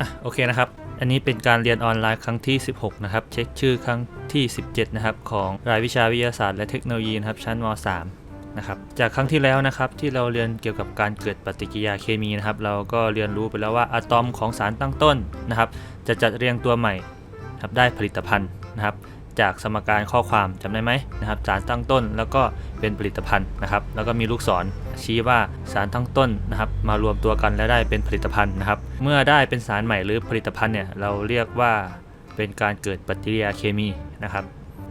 อะโอเคนะครับ อันนี้เป็นการเรียนออนไลน์ครั้งที่ 16 นะครับ เช็คชื่อครั้งที่ 17 นะครับ ของรายวิชาวิทยาศาสตร์และเทคโนโลยีนะครับ ชั้นม .3 นะครับ จากครั้งที่แล้วนะครับ ที่เราเรียนเกี่ยวกับการเกิดปฏิกิริยาเคมีนะครับ เราก็เรียนรู้ไปแล้วว่าอะตอมของสารตั้งต้นนะครับ จะจัดเรียงตัวใหม่ครับได้ผลิตภัณฑ์นะครับจากสมการข้อความจำได้ไหมนะครับสารตั้งต้นแล้วก็เป็นผลิตภัณฑ์นะครับ แล้วก็มีลูกศร ชี้ว่าสารตั้งต้นนะครับมารวมตัวกันแล้วได้เป็นผลิตภัณฑ์นะครับ เมื่อได้เป็นสารใหม่หรือผลิตภัณฑ์เนี่ยเราเรียกว่าเป็นการเกิดปฏิกิริยาเคมีนะครับ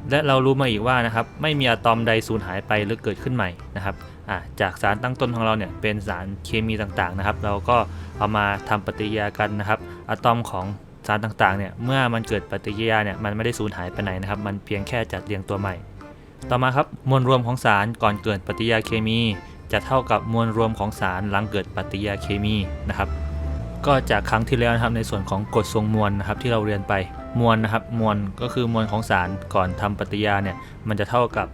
และเรารู้มาอีกว่านะครับไม่มีอะตอมใดสูญหายไปหรือเกิดขึ้นใหม่นะครับจากสารตั้งต้นของเราเนี่ยเป็นสารเคมีต่างๆนะครับ เราก็เอามาทำปฏิกิริยากันนะครับอะตอมของสารต่างๆเนี่ยเมื่อมันเกิดปฏิกิริยาเนี่ยมันไม่ได้สูญหายไปไหนนะครับ มันเพียงแค่จัดเรียงตัวใหม่ ต่อมาครับมวลรวมของสารก่อนเกิดปฏิกิริยาเคมี จะเท่ากับมวลรวมของสารหลังเกิดปฏิกิริยาเคมีนะครับ ก็จากครั้งที่แล้วนะครับในส่วนของกฎทรงมวลนะครับที่เราเรียนไปมวลนะครับมวลก็คือมวลของสารก่อนทำปฏิกิริยาเนี่ยมันจะเท่ากับ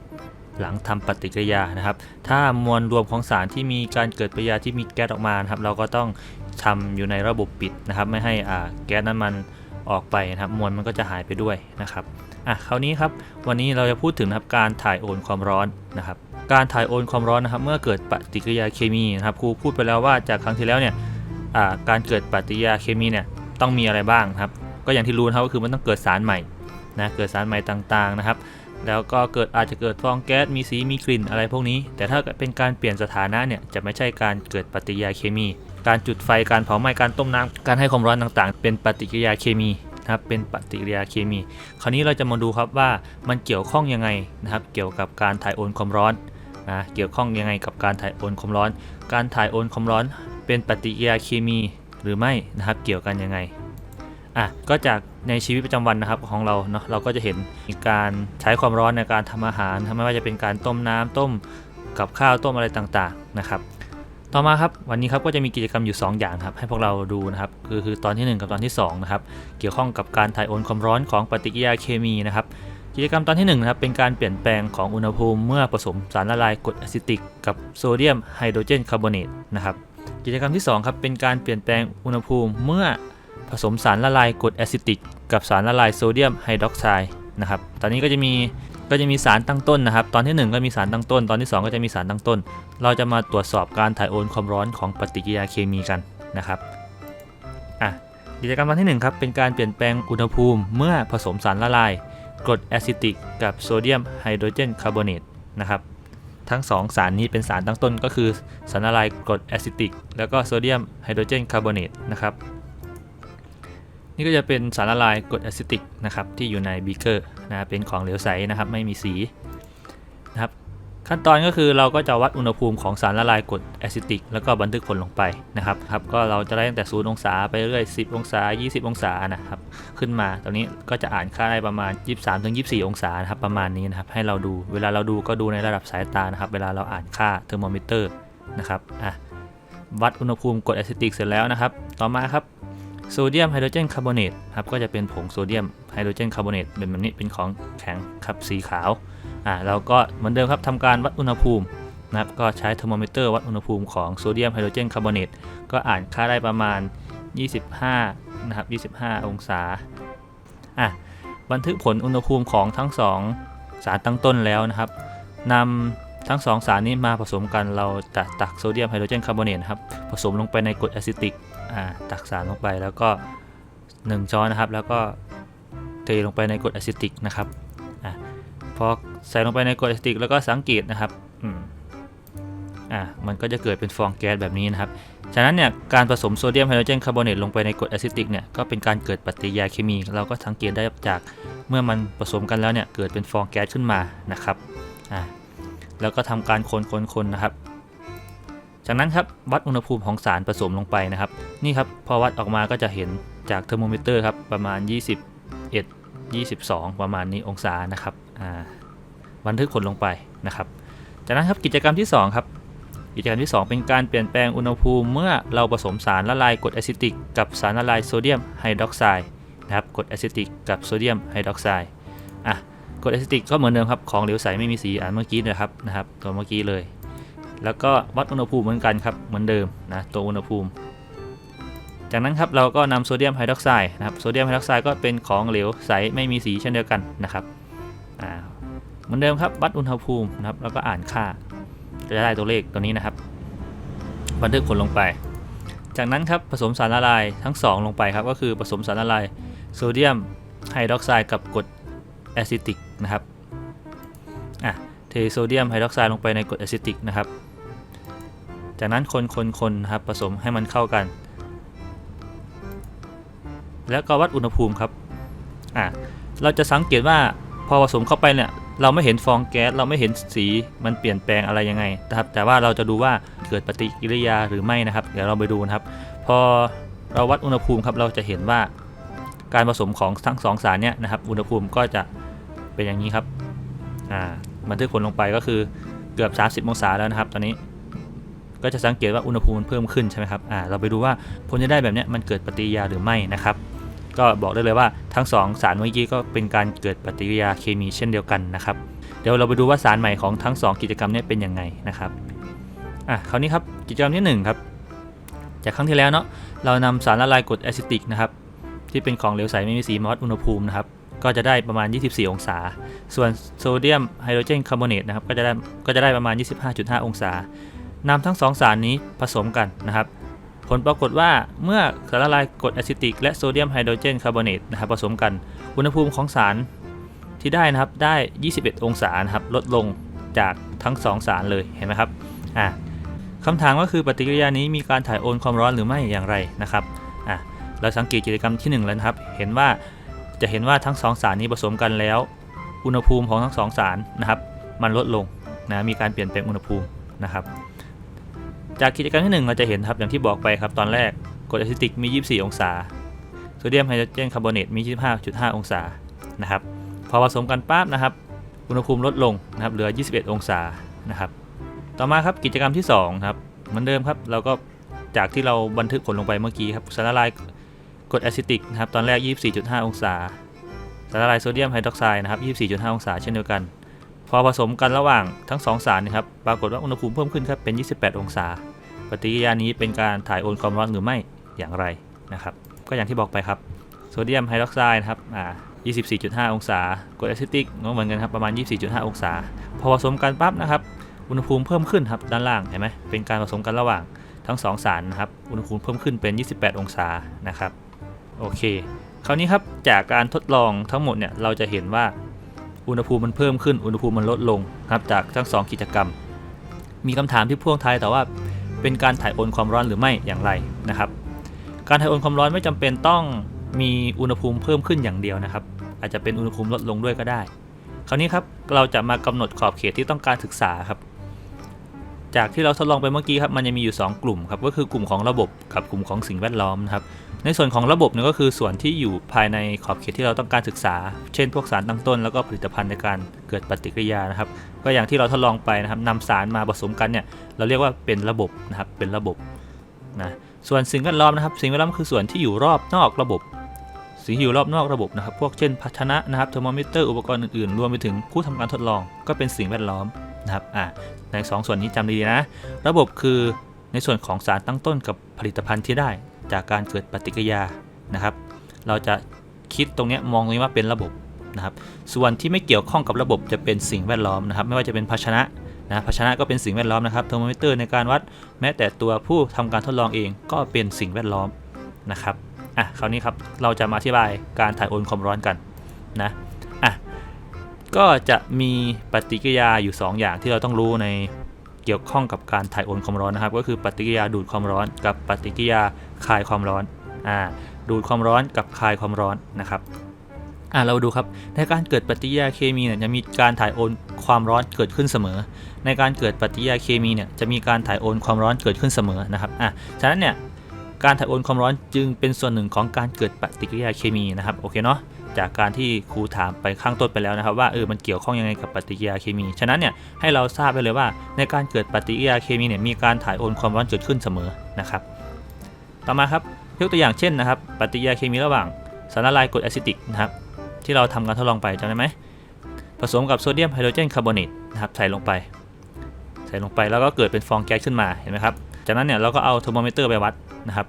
หลังทำปฏิกิริยานะครับ ถ้ามวลรวมของสารที่มีการเกิดปฏิกิริยาที่มีแก๊สออกมานะครับ เราก็ต้องทำอยู่ในระบบปิดนะครับ ไม่ให้อ่าแก๊สนั้นมันออกไปนะครับ มวลมันก็จะหายไปด้วยนะครับอะคราวนี้ครับวันนี้เราจะพูดถึงนะครับการถ่ายโอนความร้อนนะครับ การถ่ายโอนความร้อนนะครับ เมื่อเกิดปฏิกิริยาเคมีนะครับครูพูดไปแล้วว่าจากครั้งที่แล้วเนี่ยการเกิดปฏิกิริยาเคมีเนี่ยต้องมีอะไรบ้างครับ ก็อย่างที่รู้นะครับก็คือมันต้องเกิดสารใหม่นะเกิดสารใหม่ต่างๆนะครับ แล้วก็เกิดอาจจะเกิดฟองแก๊สมีสีมีกลิ่นอะไรพวกนี้ แต่ถ้าเป็นการเปลี่ยนสถานะเนี่ยจะไม่ใช่การเกิดปฏิกิริยาเคมี การจุดไฟการเผาไหม้การต้มน้ำการให้ความร้อนต่างๆ เป็นปฏิกิริยาเคมีนะครับเป็นปฏิกิริยาเคมี คราวนี้เราจะมาดูครับว่ามันเกี่ยวข้องยังไงนะครับ เกี่ยวกับการถ่ายโอนความร้อน นะเกี่ยวข้องยังไงกับการถ่ายโอนความร้อน การถ่ายโอนความร้อน เป็นปฏิกิริยาเคมีหรือไม่นะครับเกี่ยวกันยังไงอะก็จากในชีวิตประจำวันนะครับของเราเนาะเราก็จะเห็นการใช้ความร้อนในการทำอาหารทำไม่ว่าจะเป็นการต้มน้ำต้มกับข้าวต้มอะไรต่างๆนะครับ ต่อมาครับวันนี้ครับก็จะมีกิจกรรมอยู่ 2 อย่างครับให้พวกเราดูนะครับคือคือตอนทีหนึ่1 กับตอนที่2นะครับเกี่ยวข้องกับการถ่ายโอนความร้อนของปฏิกิริยาเคมีนะครับ กิจกรรมตอนที่1นะครับเป็นการเปลี่ยนแปลงของอุณหภูมิเมื่อผสมสารละลายกรดอะซิติก กับโซเดียมไฮโดรเจนคาร์บอเนตนะครับกิจกรรมที่2ครับเป็นการเปลี่ยนแปลงอุณหภูมิเมื่อผสมสารละลายกรดอะซิติก กับสารละลายโซเดียมไฮดรอกไซด์นะครับตอนนี้ก็จะมีก็จะมีสารตั้งต้นนะครับ ตอนที่ 1 ก็มีสารตั้งต้น ตอนที่ 2 ก็จะมีสารตั้งต้น เราจะมาตรวจสอบการถ่ายโอนความร้อนของปฏิกิริยาเคมีกันนะครับอะกิจกรรมตอนที่1ครับเป็นการเปลี่ยนแปลงอุณหภูมิเมื่อผสมสารละลาย กรดแอซิติกกับโซเดียมไฮโดรเจนคาร์บอเนตนะครับทั้ง 2 สารนี้เป็นสารตั้งต้นก็คือสารละลายกรดแอซิติกแล้วก็โซเดียมไฮโดรเจนคาร์บอเนตนะครับนี่ก็จะเป็นสารละลายกรดแอซิติกนะครับที่อยู่ในบีเกอร์นะเป็นของเหลวใสนะครับไม่มีสีนะครับ ขั้นตอนก็คือเราก็จะวัดอุณหภูมิของสารละลายกรดแอซิติก แล้วก็บันทึกผลลงไปนะครับครับก็เราจะได้ตั้งแต่0องศาไปเรื่อย10 องศา 20 องศานะครับขึ้นมาตรงนี้ก็จะอ่านค่าได้ประมาณ 23-24 องศานะครับประมาณนี้นะครับให้เราดูเวลาเราดูก็ดูในระดับสายตานะครับเวลาเราอ่านค่าเทอร์โมมิเตอร์นะครับอะวัดอุณหภูมิกรดแอซิติกเสร็จแล้วนะครับ ต่อมาครับโซเดียมไฮโดรเจนคาร์บอเนตครับก็จะเป็นผงโซเดียมไฮโดรเจนคาร์บอเนตเป็นแบบนี้เป็นของแข็งครับสีขาว อ่าเราก็เหมือนเดิมครับทำการวัดอุณหภูมินะครับก็ใช้เทอร์โมมิเตอร์วัดอุณหภูมิของโซเดียมไฮโดรเจนคาร์บอเนตก็อ่านค่าได้ประมาณ 25 นะครับ 25 องศาอะบันทึกผลอุณหภูมิของทั้ง 2 สารตั้งต้นแล้วนะครับนำทั้ง 2 สารนี้มาผสมกันเราจะตักโซเดียมไฮโดรเจนคาร์บอเนตครับผสมลงไปในกรดอะซิติกอ่าตักสารลงไปแล้วก็ 1 ช้อนนะครับ แล้วก็เทลงไปในกรดอะซิติกนะครับ พอใส่ลงไปในกรดอะซิติกแล้วก็สังเกตนะครับอืมอะมันก็จะเกิดเป็นฟองแก๊สแบบนี้นะครับ ฉะนั้นเนี่ยการผสมโซเดียมไฮโดรเจนคาร์บอเนตลงไปในกรดอะซิติกเนี่ยก็เป็นการเกิดปฏิกิริยาเคมี เราก็สังเกตได้จากเมื่อมันผสมกันแล้วเนี่ยเกิดเป็นฟองแก๊สขึ้นมานะครับอ่าแล้วก็ทำการคนๆๆนะครับ จากนั้นครับวัดอุณหภูมิของสารผสมลงไปนะครับ นี่ครับพอวัดออกมาก็จะเห็นจากเทอร์โมมิเตอร์ครับประมาณ 21 22 ประมาณนี้องศานะครับอ่าบันทึกผลลงไปนะครับจากนั้นครับกิจกรรมที่ 2 ครับกิจกรรมที่ 2 เป็นการเปลี่ยนแปลงอุณหภูมิเมื่อเราผสมสารละลายกรดแอซิติกกับสารละลายโซเดียมไฮดรอกไซด์นะครับกรดแอซิติกกับโซเดียมไฮดรอกไซด์อะกรดแอซิติกก็เหมือนเดิมครับของเหลวใสไม่มีสีอ่านเมื่อกี้นะครับนะครับตัวเมื่อกี้เลย แล้วก็วัดอุณหภูมิเหมือนกันครับเหมือนเดิมนะตัวอุณหภูมิ จากนั้นครับเราก็นำโซเดียมไฮดรอกไซด์นะครับโซเดียมไฮดรอกไซด์ก็เป็นของเหลวใสไม่มีสีเช่นเดียวกันนะครับเหมือนเดิมครับวัดอุณหภูมินะครับแล้วก็อ่านค่าจะได้ตัวเลขตัวนี้นะครับ บันทึกผลลงไป จากนั้นครับผสมสารละลายทั้ง 2 ลงไปครับก็คือผสมสารละลายโซเดียมไฮดรอกไซด์กับกรดแอซิติกนะครับอะเทโซเดียมไฮดรอกไซด์ลงไปในกรดแอซิติกนะครับจากนั้นคนคนคนครับผสมให้มันเข้ากัน แล้วก็วัดอุณหภูมิครับอะเราจะสังเกตว่าพอผสมเข้าไปเนี่ยเราไม่เห็นฟองแก๊สเราไม่เห็นสีมันเปลี่ยนแปลงอะไรยังไงนะครับแต่ว่าเราจะดูว่าเกิดปฏิกิริยาหรือไม่นะครับ เดี๋ยวเราไปดูนะครับ พอเราวัดอุณหภูมิครับเราจะเห็นว่าการผสมของทั้งสองสารเนี่ยนะครับ อุณหภูมิก็จะเป็นอย่างนี้ครับอ่าบันทึกผลลงไปก็คือเกือบ 30 องศาแล้วนะครับ ตอนนี้ก็จะสังเกตว่าอุณหภูมิมันเพิ่มขึ้นใช่ไหมครับอ่าเราไปดูว่าผลจะได้แบบเนี้ยมันเกิดปฏิกิริยาหรือไม่นะครับ ก็บอกได้เลยว่าทั้ง 2 สารเมื่อกี้ก็เป็นการเกิดปฏิกิริยาเคมีเช่นเดียวกันนะครับ เดี๋ยวเราไปดูว่าสารใหม่ของทั้ง 2 กิจกรรมนี้เป็นยังไงนะครับอะคราวนี้ครับกิจกรรมที่1ครับจากครั้งที่แล้วเนาะเรานำสารละลายกรดแอซิติกนะครับที่เป็นของเหลวใสไม่มีสีมาวัดอุณหภูมินะครับก็จะได้ประมาณ 24 องศา ส่วนโซเดียมไฮโดรเจนคาร์บอเนตนะครับก็จะได้ก็จะได้ประมาณ 25.5 องศานำทั้งสองสารนี้ผสมกันนะครับ ผลปรากฏว่าเมื่อสารละลายกรดแอซิติกและโซเดียมไฮโดรเจนคาร์บอเนตนะครับผสมกันอุณหภูมิของสารที่ได้นะครับได้ 21 องศานะครับลดลงจากทั้ง 2 สารเลยเห็นไหมครับอ่าคำถามก็คือปฏิกิริยานี้มีการถ่ายโอนความร้อนหรือไม่อย่างไรนะครับอะเราสังเกตกิจกรรมที่ 1 แล้วนะครับ เห็นว่าจะเห็นว่าทั้ง 2 สารนี้ผสมกันแล้ว อุณหภูมิของทั้ง 2 สารนะครับ มันลดลงนะมีการเปลี่ยนแปลงอุณหภูมินะครับ จากกิจกรรมที่ 1 เราจะเห็นครับอย่างที่บอกไปครับตอนแรกกรดอะซิติกมี 24 องศาโซเดียมไฮโดรเจนคาร์บอเนตมี 25.5 องศานะครับพอผสมกันปั๊บนะครับอุณหภูมิลดลงนะครับเหลือ 21 องศานะครับต่อมาครับกิจกรรมที่2ครับเหมือนเดิมครับเราก็จากที่เราบันทึกผลลงไปเมื่อกี้ครับสารละลายกรดอะซิติกนะครับตอนแรก 24.5 องศา สารละลายโซเดียมไฮดรอกไซด์นะครับ 24.5 องศาเช่นเดียวกัน พอผสมกันระหว่างทั้งสองสารนะครับปรากฏว่าอุณหภูมิเพิ่มขึ้นครับเป็น 28 องศา ปฏิกิริยานี้เป็นการถ่ายโอนความร้อนหรือไม่อย่างไรนะครับ ก็อย่างที่บอกไปครับโซเดียมไฮดรอกไซด์นะครับอ่า24.5 องศากรดแอซิติกก็เหมือนกันครับประมาณ 24.5 องศา พอผสมกันปั๊บนะครับอุณหภูมิเพิ่มขึ้นครับด้านล่างเห็นไหมเป็นการผสมกันระหว่างทั้งสองสารนะครับอุณหภูมิเพิ่มขึ้นเป็น 28 องศานะครับโอเค คราวนี้ครับจากการทดลองทั้งหมดเนี่ยเราจะเห็นว่าอุณหภูมิมันเพิ่มขึ้นอุณหภูมิมันลดลงครับจากทั้งสองกิจกรรม มีคำถามที่พ่วงท้ายแต่ว่า เป็นการถ่ายโอนความร้อนหรือไม่อย่างไรนะครับ การถ่ายโอนความร้อนไม่จำเป็นต้องมีอุณหภูมิเพิ่มขึ้นอย่างเดียวนะครับ อาจจะเป็นอุณหภูมิลดลงด้วยก็ได้ คราวนี้ครับเราจะมากำหนดขอบเขตที่ต้องการศึกษาครับ จากที่เราทดลองไปเมื่อกี้ครับมันจะมีอยู่ 2 กลุ่มครับก็คือกลุ่มของระบบกับกลุ่มของสิ่งแวดล้อมนะครับในส่วนของระบบเนี่ยก็คือส่วนที่อยู่ภายในขอบเขตที่เราต้องการศึกษา เช่น พวกสารตั้งต้น แล้วก็ผลิตภัณฑ์ในการเกิดปฏิกิริยานะครับ ก็อย่างที่เราทดลองไปนะครับนำสารมาผสมกันเนี่ยเราเรียกว่าเป็นระบบนะครับเป็นระบบนะส่วนสิ่งแวดล้อมนะครับ สิ่งแวดล้อมคือส่วนที่อยู่รอบนอกระบบ สิ่งที่อยู่รอบนอกระบบนะครับ พวกเช่นภาชนะนะครับเทอร์โมมิเตอร์อุปกรณ์อื่นๆรวมไปถึงผู้ทำการทดลองก็เป็นสิ่งแวดล้อม นะครับอ่าในสองส่วนนี้จำดีๆนะ ระบบคือในส่วนของสารตั้งต้นกับผลิตภัณฑ์ที่ได้ จากการเกิดปฏิกิริยานะครับ เราจะคิดตรงเนี้ยมองตรงนี้ว่าเป็นระบบนะครับ ส่วนที่ไม่เกี่ยวข้องกับระบบจะเป็นสิ่งแวดล้อมนะครับ ไม่ว่าจะเป็นภาชนะนะภาชนะก็เป็นสิ่งแวดล้อมนะครับเทอร์โมมิเตอร์ในการวัดแม้แต่ตัวผู้ทำการทดลองเองก็เป็นสิ่งแวดล้อมนะครับอะคราวนี้ครับเราจะมาอธิบายการถ่ายโอนความร้อนกันนะ ก็จะมีปฏิกิริยาอยู่ 2 อย่างที่เราต้องรู้ในเกี่ยวข้องกับการถ่ายโอนความร้อนนะครับ ก็คือปฏิกิริยาดูดความร้อน กับปฏิกิริยาคายความร้อนอ่าดูดความร้อนกับคายความร้อนนะครับอ่าเราดูครับในการเกิดปฏิกิริยาเคมีเนี่ยจะมีการถ่ายโอนความร้อนเกิดขึ้นเสมอ ในการเกิดปฏิกิริยาเคมีเนี่ยจะมีการถ่ายโอนความร้อนเกิดขึ้นเสมอนะครับอะฉะนั้นเนี่ยการถ่ายโอนความร้อนจึงเป็นส่วนหนึ่งของการเกิดปฏิกิริยาเคมีนะครับโอเคเนาะ จากการที่ครูถามไปข้างต้นไปแล้วนะครับว่าเออมันเกี่ยวข้องยังไงกับปฏิกิริยาเคมี ฉะนั้นเนี่ยให้เราทราบไปเลยว่า ในการเกิดปฏิกิริยาเคมีเนี่ยมีการถ่ายโอนความร้อนเกิดขึ้นเสมอนะครับ ต่อมาครับยกตัวอย่างเช่นนะครับ ปฏิกิริยาเคมีระหว่างสารละลายกรดแอซิติกนะครับที่เราทำการทดลองไปจำได้ไหมผสมกับโซเดียมไฮโดรเจนคาร์บอเนตนะครับใส่ลงไป ใส่ลงไปแล้วก็เกิดเป็นฟองแก๊สขึ้นมาเห็นไหมครับจากนั้นเนี่ยเราก็เอาเทอร์โมมิเตอร์ไปวัดนะครับ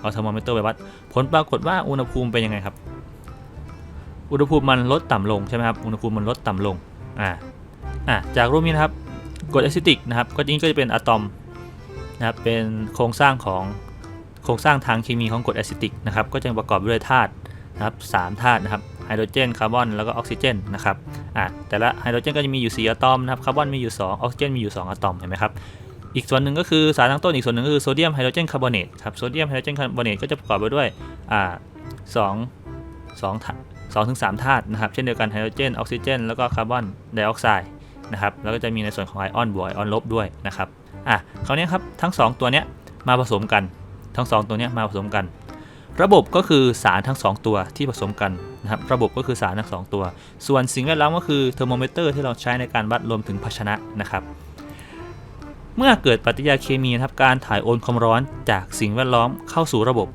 เอาเทอร์โมมิเตอร์ไปวัด ผลปรากฏว่าอุณหภูมิเป็นยังไงครับ อุณหภูมิมันลดต่ำลงใช่ไหมครับ อุณหภูมิมันลดต่ำลง อ่า อ่าจากรูปนี้นะครับกรดแอซิติกนะครับ ก็จริงก็จะเป็นอะตอมนะครับ เป็นโครงสร้างของโครงสร้างทางเคมีของกรดแอซิติกนะครับ ก็จะประกอบด้วยธาตุนะครับสามธาตุนะครับ ไฮโดรเจน คาร์บอน แล้วก็ออกซิเจนนะครับ อ่าแต่ละไฮโดรเจนก็จะมีอยู่ 4 อะตอมนะครับ คาร์บอนมีอยู่ 2 ออกซิเจนมีอยู่ 2 อะตอม เห็นไหมครับอีกส่วนหนึ่งก็คือสารตั้งต้นอีกส่วนหนึ่งก็คือโซเดียมไฮโดรเจนคาร์บอเนตครับโซเดียมไฮโดรเจนคาร์บอเนตก็จะประกอบไปด้วยอ่าสองสอง ธาสองถึงสามธาตุนะครับ เช่นเดียวกันไฮโดรเจน ออกซิเจน แล้วก็คาร์บอนไดออกไซด์นะครับ แล้วก็จะมีในส่วนของไอออนบวกไอออนลบด้วยนะครับ อะ คราวนี้ครับ ทั้ง 2 ตัวเนี้ยมาผสมกัน ทั้ง 2 ตัวเนี้ยมาผสมกัน ระบบก็คือสารทั้ง 2 ตัวที่ผสมกันนะครับ ระบบก็คือสารทั้ง 2 ตัว ส่วนสิ่งแวดล้อมก็คือเทอร์โมเมเตอร์ที่เราใช้ในการวัดรวมถึงภาชนะนะครับ เมื่อเกิดปฏิกิริยาเคมีนะครับ การถ่ายโอนความร้อนจากสิ่งแวดล้อมเข้าสู่ระบบ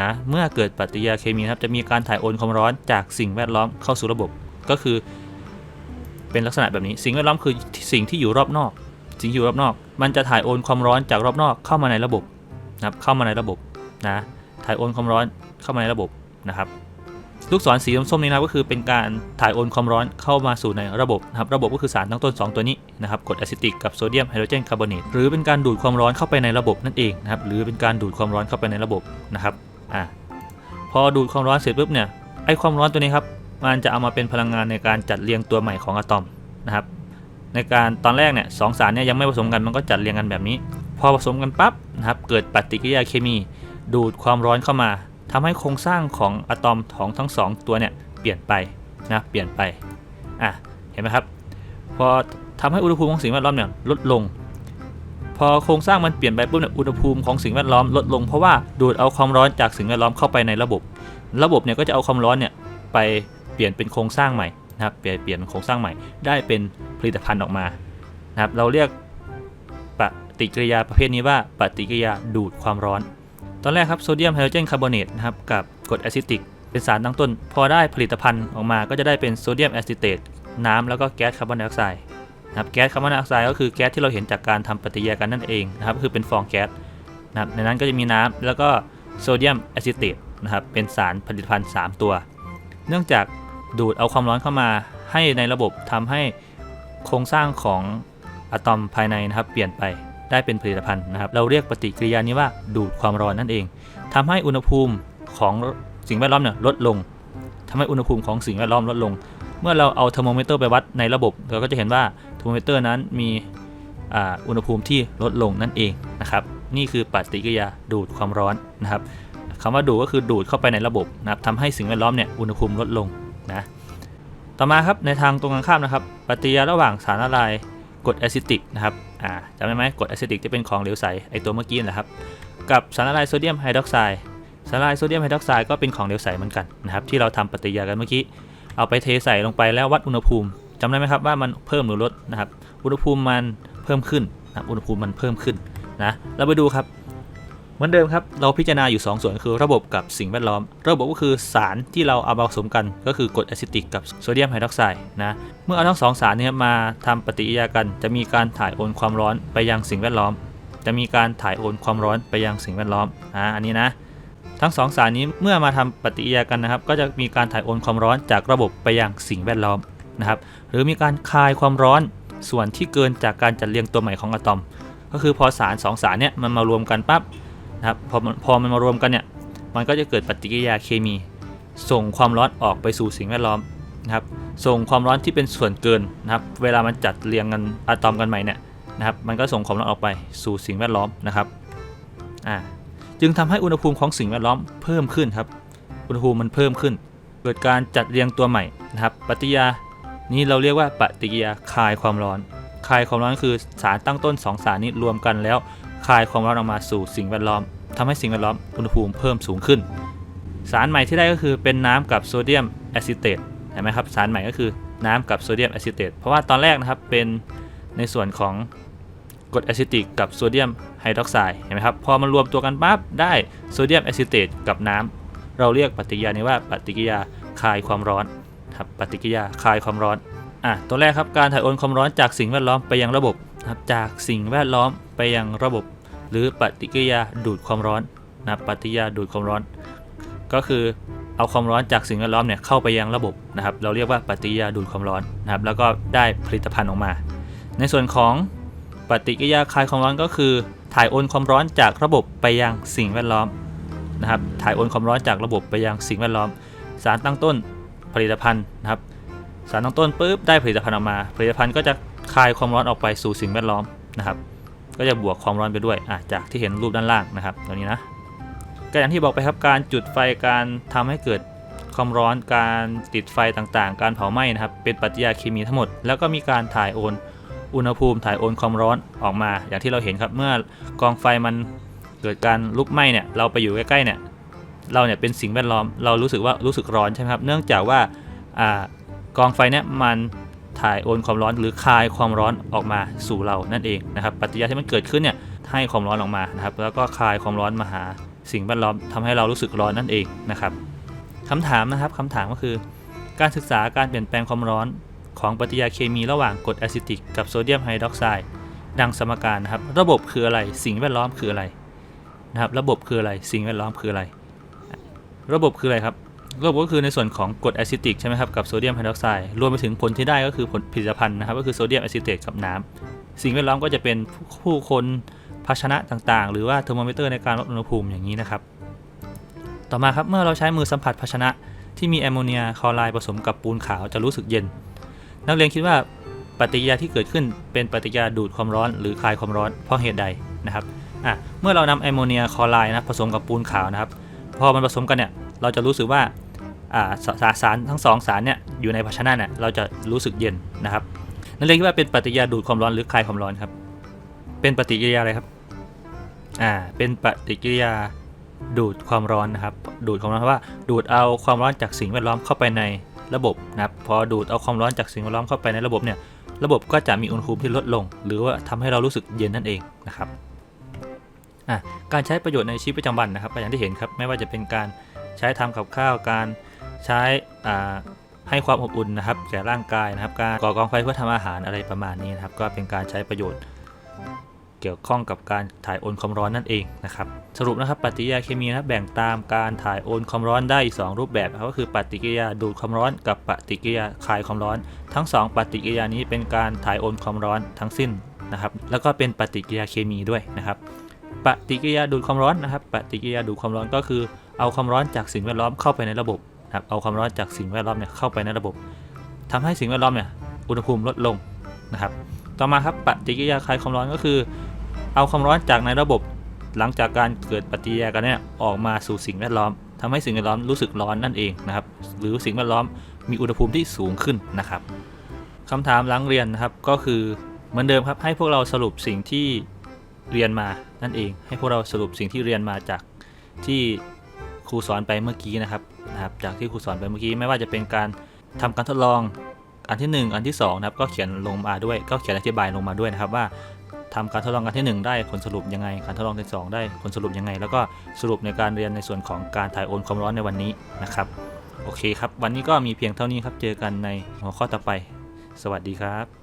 นะเมื่อเกิดปฏิกิริยาเคมีครับจะมีการถ่ายโอนความร้อนจากสิ่งแวดล้อมเข้าสู่ระบบก็คือ เป็นลักษณะแบบนี้ สิ่งแวดล้อมคือสิ่งที่อยู่รอบนอก สิ่งที่อยู่รอบนอก มันจะถ่ายโอนความร้อนจากรอบนอกเข้ามาในระบบนะครับเข้ามาในระบบนะถ่ายโอนความร้อนเข้ามาในระบบนะครับลูกศรสีส้มๆนี้นะก็คือเป็นการถ่ายโอนความร้อนเข้ามาสู่ในระบบนะครับระบบก็คือสารตั้งต้น 2 ตัวนี้นะครับกรดแอซิติกกับโซเดียมไฮโดรเจนคาร์บอเนตหรือเป็นการดูดความร้อนเข้าไปในระบบนั่นเองนะครับหรือเป็นการดูดความร้อนเข้าไปในระบบนะครับ อ่าพอดูดความร้อนเสร็จปุ๊บเนี่ยไอความร้อนตัวนี้ครับมันจะเอามาเป็นพลังงานในการจัดเรียงตัวใหม่ของอะตอมนะครับ ในการตอนแรกเนี่ยสองสารเนี่ยยังไม่ผสมกันมันก็จัดเรียงกันแบบนี้ พอผสมกันปั๊บนะครับเกิดปฏิกิริยาเคมี ดูดความร้อนเข้ามาทำให้โครงสร้างของอะตอมของทั้งสองตัวเนี่ยเปลี่ยนไปนะเปลี่ยนไปอะเห็นไหมครับพอทำให้อุณหภูมิของสิ่งแวดล้อมเนี่ยลดลง พอโครงสร้างมันเปลี่ยนไปปุ๊บเนี่ยอุณหภูมิของสิ่งแวดล้อมลดลงเพราะว่าดูดเอาความร้อนจากสิ่งแวดล้อมเข้าไปในระบบ ระบบเนี่ยก็จะเอาความร้อนเนี่ยไปเปลี่ยนเป็นโครงสร้างใหม่นะครับเปลี่ยนเปลี่ยนโครงสร้างใหม่ ได้เป็นผลิตภัณฑ์ออกมานะครับเราเรียกปฏิกิริยาประเภทนี้ว่าปฏิกิริยาดูดความร้อน ตอนแรกครับโซเดียมไฮโดรเจนคาร์บอเนตนะครับกับกรดแอซิติกเป็นสารตั้งต้น พอได้ผลิตภัณฑ์ออกมาก็จะได้เป็นโซเดียมแอซิเตตน้ำแล้วก็แก๊สคาร์บอนไดออกไซด์ นะครับแก๊สคาร์บอนไดออกไซด์ก็คือแก๊สที่เราเห็นจากการทำปฏิกิริยากันนั่นเองนะครับคือเป็นฟองแก๊สนะครับในนั้นก็จะมีน้ำแล้วก็โซเดียมแอซิเตตนะครับเป็นสารผลิตภัณฑ์ 3 ตัว เนื่องจากดูดเอาความร้อนเข้ามาให้ในระบบทำให้โครงสร้างของอะตอมภายในนะครับเปลี่ยนไปได้เป็นผลิตภัณฑ์นะครับ เราเรียกปฏิกิริยานี้ว่าดูดความร้อนนั่นเองทำให้อุณหภูมิของสิ่งแวดล้อมเนี่ยลดลงทำให้อุณหภูมิของสิ่งแวดล้อมลดลง เมื่อเราเอาเทอร์โมเมิเตอร์ไปวัดในระบบเราก็จะเห็นว่า เทอร์โมมิเตอร์นั้นมีอ่าอุณหภูมิที่ลดลงนั่นเองนะครับ นี่คือปฏิกิริยาดูดความร้อนนะครับคำว่าดูดก็คือดูดเข้าไปในระบบนะครับทำให้สิ่งแวดล้อมเนี่ยอุณหภูมิลดลงนะต่อมาครับในทางตรงกันข้ามนะครับ ปฏิกิริยาระหว่างสารละลายกรดแอซิติกนะครับอ่าจำได้ไหมกรดแอซิติกจะเป็นของเหลวใสไอตัวเมื่อกี้นั่นแหละครับ กับสารละลายโซเดียมไฮดรอกไซด์สารละลายโซเดียมไฮดรอกไซด์ก็เป็นของเหลวใสเหมือนกันนะครับที่เราทำปฏิกิริยากันเมื่อกี้เอาไปเทใส่ลงไปแล้ววัดอุณหภูมิ จำได้ไหมครับว่ามันเพิ่มหรือลดนะครับอุณหภูมิมันเพิ่มขึ้นนะอุณหภูมิมันเพิ่มขึ้นนะเราไปดูครับเหมือนเดิมครับเราพิจารณาอยู่ 2 ส่วนคือระบบกับสิ่งแวดล้อม ระบบก็คือสารที่เราเอามาผสมกันก็คือกรดแอซิติกกับโซเดียมไฮดรอกไซด์นะเมื่อเอาทั้งสองสารนี้มาทำปฏิกิริยากัน จะมีการถ่ายโอนความร้อนไปยังสิ่งแวดล้อม จะมีการถ่ายโอนความร้อนไปยังสิ่งแวดล้อมอ่าอันนี้นะทั้งสองสารนี้เมื่อมาทำปฏิกิริยากันนะครับ ก็จะมีการถ่ายโอนความร้อนจากระบบไปยังสิ่งแวดล้อม นะครับหรือมีการคายความร้อนส่วนที่เกินจากการจัดเรียงตัวใหม่ของอะตอม ก็คือพอสารสองสารเนี้ยมันมารวมกันปั๊บนะครับพอมันพอมันมารวมกันเนี่ยมันก็จะเกิดปฏิกิริยาเคมี ส่งความร้อนออกไปสู่สิ่งแวดล้อมนะครับส่งความร้อนที่เป็นส่วนเกินนะครับเวลามันจัดเรียงกันอะตอมกันใหม่เนี่ยนะครับมันก็ส่งความร้อนออกไปสู่สิ่งแวดล้อมนะครับอ่าจึงทำให้อุณหภูมิของสิ่งแวดล้อมเพิ่มขึ้นครับอุณหภูมิมันเพิ่มขึ้น เกิดการจัดเรียงตัวใหม่นะครับปฏิกิริยา นี้เราเรียกว่าปฏิกิริยาคายความร้อน คายความร้อนคือสารตั้งต้น 2 สารนี้รวมกันแล้ว คายความร้อนออกมาสู่สิ่งแวดล้อมทำให้สิ่งแวดล้อมอุณหภูมิเพิ่มสูงขึ้น สารใหม่ที่ได้ก็คือเป็นน้ำกับโซเดียมแอซิเตตเห็นไหมครับสารใหม่ก็คือน้ำกับโซเดียมแอซิเตตเพราะว่าตอนแรกนะครับเป็นในส่วนของกรดแอซิติกกับโซเดียมไฮดรอกไซด์เห็นไหมครับพอมันรวมตัวกันปั๊บได้โซเดียมแอซิเตตกับน้ำเราเรียกปฏิกิริยานี้ว่าปฏิกิริยาคายความร้อน ครับปฏิกิริยาคายความร้อนอะตัวแรกครับการถ่ายโอนความร้อนจากสิ่งแวดล้อมไปยังระบบนะครับจากสิ่งแวดล้อมไปยังระบบ หรือปฏิกิริยาดูดความร้อนนะปฏิกิริยาดูดความร้อน ก็คือเอาความร้อนจากสิ่งแวดล้อมเนี่ยเข้าไปยังระบบนะครับ เราเรียกว่าปฏิกิริยาดูดความร้อนนะครับ แล้วก็ได้ผลิตภัณฑ์ออกมา ในส่วนของปฏิกิริยาคลายความร้อนก็คือ ถ่ายโอนความร้อนจากระบบไปยังสิ่งแวดล้อมนะครับ ถ่ายโอนความร้อนจากระบบไปยังสิ่งแวดล้อม สารตั้งต้น ผลิตภัณฑ์นะครับ สารตั้งต้นปุ๊บได้ผลิตภัณฑ์ออกมา ผลิตภัณฑ์ก็จะคายความร้อนออกไปสู่สิ่งแวดล้อมนะครับ ก็จะบวกความร้อนไปด้วยอะจากที่เห็นรูปด้านล่างนะครับตัวนี้นะก็อย่างที่บอกไปครับการจุดไฟการทำให้เกิดความร้อนการติดไฟต่างๆ การเผาไหม้นะครับ เป็นปฏิกิริยาเคมีทั้งหมด แล้วก็มีการถ่ายโอนอุณหภูมิถ่ายโอนความร้อนออกมา อย่างที่เราเห็นครับเมื่อกองไฟมันเกิดการลุกไหม้เนี่ยเราไปอยู่ใกล้ๆเนี่ย เราเนี่ยเป็นสิ่งแวดล้อมเรารู้สึกว่ารู้สึกร้อนใช่ไหมครับ เนื่องจากว่าอ่ากองไฟเนี่ยมันถ่ายโอนความร้อนหรือคายความร้อนออกมาสู่เรานั่นเองนะครับปฏิกิริยาที่มันเกิดขึ้นเนี่ยให้ความร้อนออกมานะครับ แล้วก็คายความร้อนมาหาสิ่งแวดล้อมทำให้เรารู้สึกร้อนนั่นเองนะครับคำถามนะครับคำถามก็คือ การศึกษาการเปลี่ยนแปลงความร้อนของปฏิกิริยาเคมีระหว่างกรดแอซิติกกับโซเดียมไฮดรอกไซด์ดังสมการนะครับ ระบบคืออะไรสิ่งแวดล้อมคืออะไรนะครับ ระบบคืออะไรสิ่งแวดล้อมคืออะไร ระบบคืออะไรครับ ระบบก็คือในส่วนของกรดแอซิติกใช่ไหมครับกับโซเดียมไฮดรอกไซด์รวมไปถึงผลที่ได้ก็คือผลผลิตภัณฑ์นะครับ ก็คือโซเดียมแอซิเตตกับน้ำสิ่งแวดล้อมก็จะเป็นผู้คนภาชนะต่างๆ หรือว่าเทอร์โมมิเตอร์ในการวัดอุณหภูมิอย่างนี้นะครับ ต่อมาครับเมื่อเราใช้มือสัมผัสภาชนะที่มีแอมโมเนียคลอไรด์ผสมกับปูนขาวจะรู้สึกเย็น นักเรียนคิดว่าปฏิกิริยาที่เกิดขึ้นเป็นปฏิกิริยาดูดความร้อนหรือคลายความร้อนเพราะเหตุใดนะครับอะเมื่อเรานำแอมโมเนียคลอไรด์นะผสมกับปูนขาวนะครับ พอมันผสมกันเนี่ยเราจะรู้สึกว่าสารสารทั้งสองสารเนี่ยอยู่ในภาชนะเนี่ยเราจะรู้สึกเย็นนะครับนักเรียนคิดว่าเป็นปฏิกิริยาดูดความร้อนหรือคลายความร้อนครับ เป็นปฏิกิริยาอะไรครับอ่าเป็นปฏิกิริยาดูดความร้อนนะครับ ดูดความร้อนเพราะว่าดูดเอาความร้อนจากสิ่งแวดล้อมเข้าไปในระบบนะครับพอดูดเอาความร้อนจากสิ่งแวดล้อมเข้าไปในระบบเนี่ยระบบก็จะมีอุณหภูมิที่ลดลง หรือว่าทำให้เรารู้สึกเย็นนั่นเองนะครับ อะการใช้ประโยชน์ในชีวิตประจำวันนะครับอย่างที่เห็นครับไม่ว่าจะเป็นการใช้ทำกับข้าวการใช้อ่าให้ความอบอุ่นนะครับแก่ร่างกายนะครับ การก่อกองไฟเพื่อทำอาหารอะไรประมาณนี้นะครับ ก็เป็นการใช้ประโยชน์ เกี่ยวข้องกับการถ่ายโอนความร้อนนั่นเองนะครับ สรุปนะครับปฏิกิริยาเคมีนะแบ่งตามการถ่ายโอนความร้อนได้อีกสองรูปแบบนะครับก็คือปฏิกิริยาดูดความร้อน กับปฏิกิริยาคายความร้อน ทั้งสองปฏิกิริยานี้เป็นการถ่ายโอนความร้อนทั้งสิ้นนะครับ แล้วก็เป็นปฏิกิริยาเคมีด้วยนะครับ ปฏิกิริยาดูดความร้อนนะครับ ปฏิกิริยาดูดความร้อนก็คือ เอาความร้อนจากสิ่งแวดล้อมเข้าไปในระบบนะครับ เอาความร้อนจากสิ่งแวดล้อมเนี่ยเข้าไปในระบบทำให้สิ่งแวดล้อมเนี่ยอุณหภูมิลดลงนะครับ ต่อมาครับปฏิกิริยาคลายความร้อนก็คือ เอาความร้อนจากในระบบ หลังจากการเกิดปฏิกิริยากันเนี่ยออกมาสู่สิ่งแวดล้อมทำให้สิ่งแวดล้อมรู้สึกร้อนนั่นเองนะครับ หรือสิ่งแวดล้อมมีอุณหภูมิที่สูงขึ้นนะครับคำถามหลังเรียนนะครับก็คือเหมือนเดิมครับให้พวกเราสรุปสิ่งที่ เรียนมานั่นเอง ให้พวกเราสรุปสิ่งที่เรียนมาจากที่ครูสอนไปเมื่อกี้นะครับนะครับ จากที่ครูสอนไปเมื่อกี้ไม่ว่าจะเป็นการทำการทดลองอันที่ 1 อันที่2นะครับก็เขียนลงมาด้วย ก็เขียนอธิบายลงมาด้วยนะครับว่าทำการทดลองการที่ 1 ได้ผลสรุปยังไง การทดลองอันที่2ได้ผลสรุปยังไง แล้วก็สรุปในการเรียนในส่วนของการถ่ายโอนความร้อนในวันนี้นะครับ โอเคครับ วันนี้ก็มีเพียงเท่านี้ครับ เจอกันในหัวข้อต่อไป สวัสดีครับ